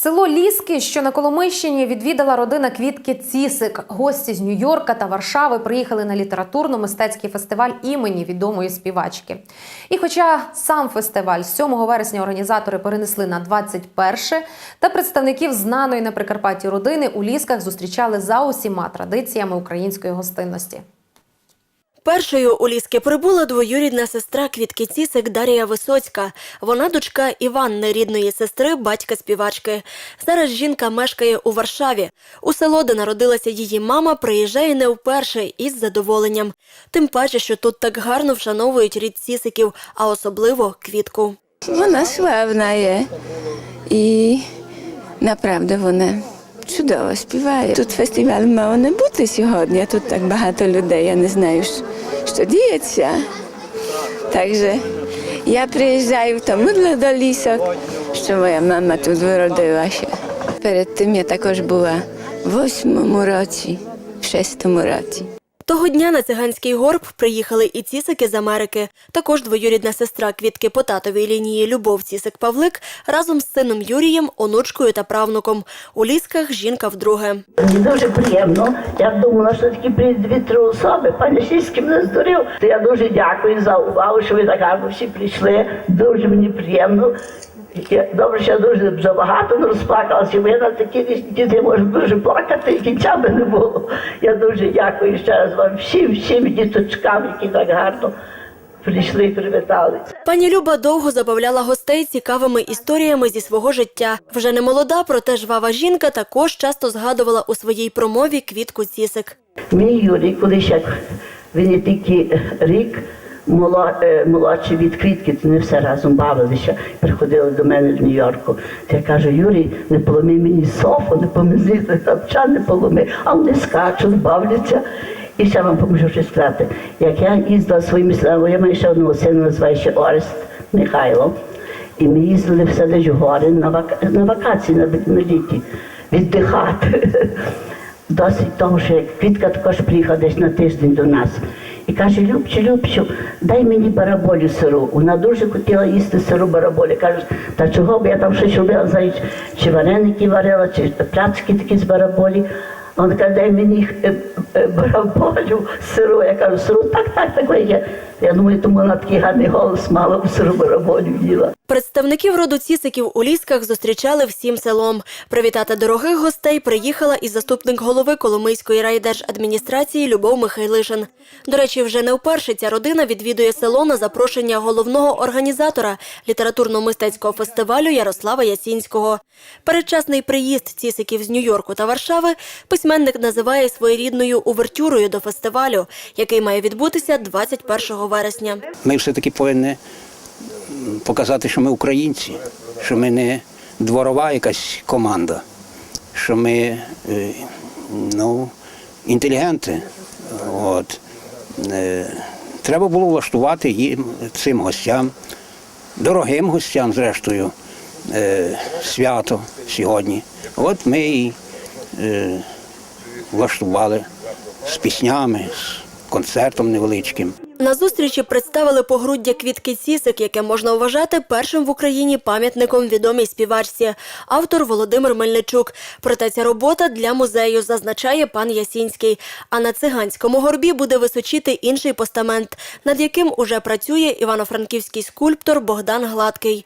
Село Ліски, що на Коломийщині, відвідала родина Квітки Цісик. Гості з Нью-Йорка та Варшави приїхали на літературно-мистецький фестиваль імені відомої співачки. І хоча сам фестиваль з 7 вересня організатори перенесли на 21, та представників знаної на Прикарпатті родини у Лісках зустрічали за усіма традиціями української гостинності. Першою у Ліски прибула двоюрідна сестра Квітки Цісик Дарія Висоцька. Вона дочка Іванни, рідної сестри, батька співачки. Зараз жінка мешкає у Варшаві. У село, де народилася її мама, приїжджає не вперше із задоволенням. Тим паче, що тут так гарно вшановують рід Цісиків, а особливо квітку. Вона славна є і направду вона чудово співає. Тут фестиваль мав не бути сьогодні, тут так багато людей, я не знаю, що- що діється. Так що я приїжджаю тому до лісок, що моя мама тут виродилася. Перед тим я також була в восьмому році, в шестому році. Того дня на циганський горб приїхали і цісики з Америки. Також двоюрідна сестра квітки по татовій лінії Любов Цісик Павлик разом з сином Юрієм, онучкою та правнуком. У лісках жінка вдруге. Дуже приємно. Я думала, що такі приїдуть дві-три особи. Пані Сільський мене здурив. Я дуже дякую за увагу, що ви так гарно всі прийшли. Дуже мені приємно. Добре, що я дуже забагато не розплакалася, я на такі різні діти можу дуже плакати, і кінця би не було. Я дуже дякую ще раз вам всім, всім діточкам, які так гарно прийшли і привітали. Пані Люба довго забавляла гостей цікавими історіями зі свого життя. Вже не молода, проте жвава жінка також часто згадувала у своїй промові квітку цісик. Мій Юрій, колись як він тільки рік е, молодший то не все разом бавилися, приходили до мене з Нью-Йорку. То я кажу, Юрій, не поломи мені софу, не помізи тапча, не поломи, а вони скачуть, бавляться. І ще вам поможу щось сказати. Як я їздила своїми силами, я маю ще одного сина, називається Орест Михайло. І ми їздили в селищ гори на, вак... на вакації на, на літі віддихати. Досить того, що Квітка також приїхала десь на тиждень до нас. І каже, Любче, Любчу, дай мені бараболю сиру. Вона дуже хотіла їсти сиру бараболі. Каже, та чого б я там щось робила, чи вареники варила, чи пляцки такі з бараболі. Він каже, дай мені е, е, бараболю сиру. Я кажу, сиру, так, так, так. Я, я думаю, тому вона такий гарний голос мала, сиру бараболю їла. Представників роду цісиків у лісках зустрічали всім селом. Привітати дорогих гостей приїхала і заступник голови Коломийської райдержадміністрації Любов Михайлишин. До речі, вже не вперше ця родина відвідує село на запрошення головного організатора літературно-мистецького фестивалю Ярослава Ясінського. Передчасний приїзд цісиків з Нью-Йорку та Варшави письменник називає своєрідною увертюрою до фестивалю, який має відбутися 21 вересня. Ми все-таки повинні м, показати, що ми українці, що ми не дворова якась команда, що ми е, ну, інтелігенти. От. Е, Треба було влаштувати їм цим гостям, дорогим гостям, зрештою, е, свято сьогодні. От ми і влаштували з піснями, з концертом невеличким. На зустрічі представили погруддя квітки цісик, яке можна вважати першим в Україні пам'ятником відомій співачці. Автор Володимир Мельничук. Проте ця робота для музею, зазначає пан Ясінський. А на циганському горбі буде височити інший постамент, над яким уже працює івано-франківський скульптор Богдан Гладкий.